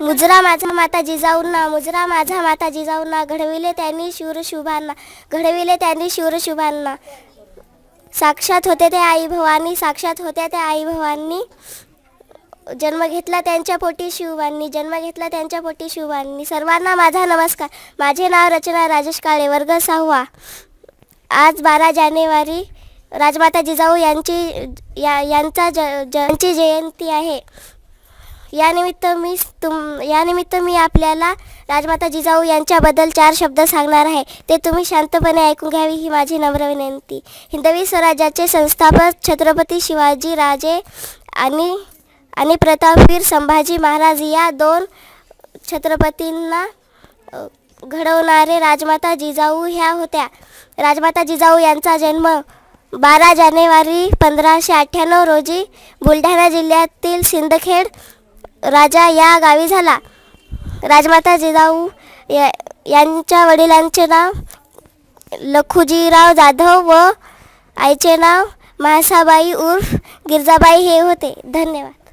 मुजरा माझा माता जिजाऊंना मुजरा माझा माता जिजाऊंना घडविले त्यांनी शूरशुभांना घडविले त्यांनी शूरशुभांना साक्षात होते ते आई भवानी साक्षात होत्या त्या आई भवानी. जन्म घेतला त्यांच्या पोटी शिवबांनी जन्म घेतला त्यांच्या पोटी शिवबांनी सर्वांना माझा नमस्कार. माझे नाव रचना राजेश काळे वर्ग सहावा. आज बारा जानेवारी राजमाता जिजाऊ यांची या यांचा ज यांची जयंती आहे. यानिमित्त मी तुम यानिमित्त मी आपल्याला राजमाता जिजाऊ यांच्याबद्दल चार शब्द सांगणार आहे. ते तुम्ही शांतपणे ऐकून घ्यावी ही माझी नम्र विनंती. हिंदवी स्वराज्याचे संस्थापक छत्रपती शिवाजी राजे आणि आणि प्रतापवीर संभाजी महाराज या दोन छत्रपतींना घडवणारे राजमाता जिजाऊ ह्या होत्या. राजमाता जिजाऊ यांचा जन्म बारा जानेवारी पंधराशे अठ्ठ्याण्णव रोजी बुलढाणा जिल्ह्यातील सिंदखेड राजा या गावी झाला. राजमाता जिजाऊ या यांच्या वडिलांचे नाव लखुजीराव जाधव व आईचे नाव मासाबाई उर्फ गिरजाबाई हे होते. धन्यवाद.